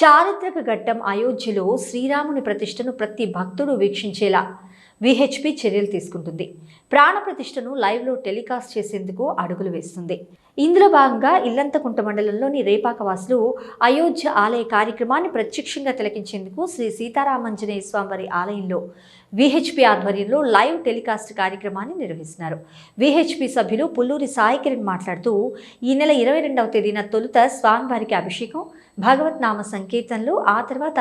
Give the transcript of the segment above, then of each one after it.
చారిత్రక ఘట్టం అయోధ్యలో శ్రీరాముని ప్రతిష్టను ప్రతి భక్తుడు వీక్షించేలా విహెచ్పి చర్యలు తీసుకుంటుంది. ప్రాణప్రతిష్టను లైవ్లో టెలికాస్ట్ చేసేందుకు అడుగులు వేస్తుంది. ఇందులో భాగంగా ఇల్లంతకుంట మండలంలోని రేపాక వాసులు అయోధ్య ఆలయ కార్యక్రమాన్ని ప్రత్యక్షంగా తిలకించేందుకు శ్రీ సీతారామంజనేయ స్వామివారి ఆలయంలో విహెచ్పి ఆధ్వర్యంలో లైవ్ టెలికాస్ట్ కార్యక్రమాన్ని నిర్వహిస్తున్నారు. విహెచ్పి సభ్యులు పుల్లూరి సాయి కిరణ్ మాట్లాడుతూ ఈ నెల ఇరవై రెండవ తేదీన తొలుత స్వామివారికి అభిషేకం భగవత్ నామ సంకీర్తనలు ఆ తర్వాత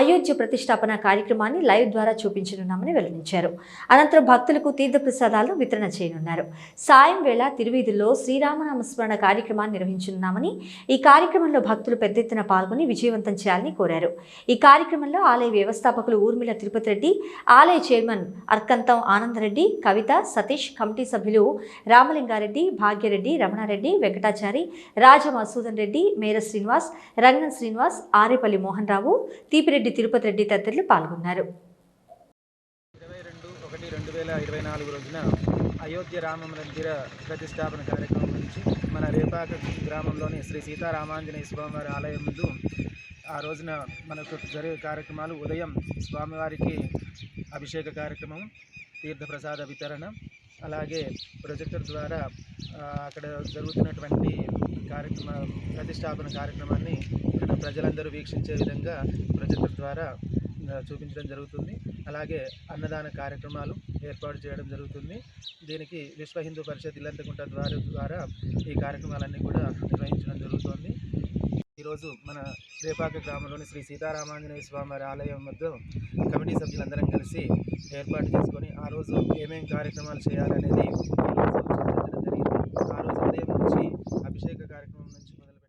అయోధ్య ప్రతిష్టాపన కార్యక్రమాన్ని లైవ్ ద్వారా చూపించనున్నామని వెల్లడించారు. అనంతరం భక్తులకు తీర్థప్రసాదాలు వితరణ చేయనున్నారు. సాయం వేళ తిరువీధుల్లో శ్రీరామనామ స్మరణ కార్యక్రమాన్ని నిర్వహించనున్నామని ఈ కార్యక్రమంలో భక్తులు పెద్ద ఎత్తున పాల్గొని విజయవంతం చేయాలని కోరారు. ఈ కార్యక్రమంలో ఆలయ వ్యవస్థాపకులు ఊర్మిళ తిరుపతి రెడ్డి ఆలయ చైర్మన్ అర్కంతం ఆనందరెడ్డి కవిత సతీష్ కమిటీ సభ్యులు రామలింగారెడ్డి భాగ్యరెడ్డి రమణారెడ్డి వెంకటాచారి రాజ మసూదన్ రెడ్డి మేర శ్రీనివాస్ రంగన్ శ్రీనివాస్ ఆరేపల్లి మోహన్ రావు తీపిరెడ్డి తిరుపతి రెడ్డి తదితరులు పాల్గొన్నారు. ఇరవై రెండు ఒకటి రెండు వేల ఇరవై నాలుగు రోజున అయోధ్య రామ మందిర ప్రతిష్టాపన కార్యక్రమం నుంచి మన రేపాక గ్రామంలోని శ్రీ సీతారామాంజనేయ స్వామివారి ఆలయం ముందు ఆ రోజున మనకు జరిగే కార్యక్రమాలు ఉదయం స్వామివారికి అభిషేక కార్యక్రమం తీర్థప్రసాద వితరణ అలాగే ప్రొజెక్టర్ ద్వారా అక్కడ జరుగుతున్నటువంటి కార్యక్రమ ప్రతిష్టాపన కార్యక్రమాన్ని ఇక్కడ ప్రజలందరూ వీక్షించే విధంగా ప్రొజెక్టర్ ద్వారా చూపించడం జరుగుతుంది. అలాగే అన్నదాన కార్యక్రమాలు ఏర్పాటు చేయడం జరుగుతుంది. దీనికి విశ్వ హిందూ పరిషత్ ఇల్లంతకుంట ద్వారా ద్వారా ఈ కార్యక్రమాలన్నీ కూడా నిర్వహించడం జరుగుతోంది. ఈరోజు మన రేపాక గ్రామంలోని శ్రీ సీతారామాంజనేయ స్వామివారి ఆలయం వద్ద కమిటీ సభ్యులందరం కలిసి ఏర్పాటు చేసుకొని ఆ రోజు ఏమేం కార్యక్రమాలు చేయాలనేది ఈరోజు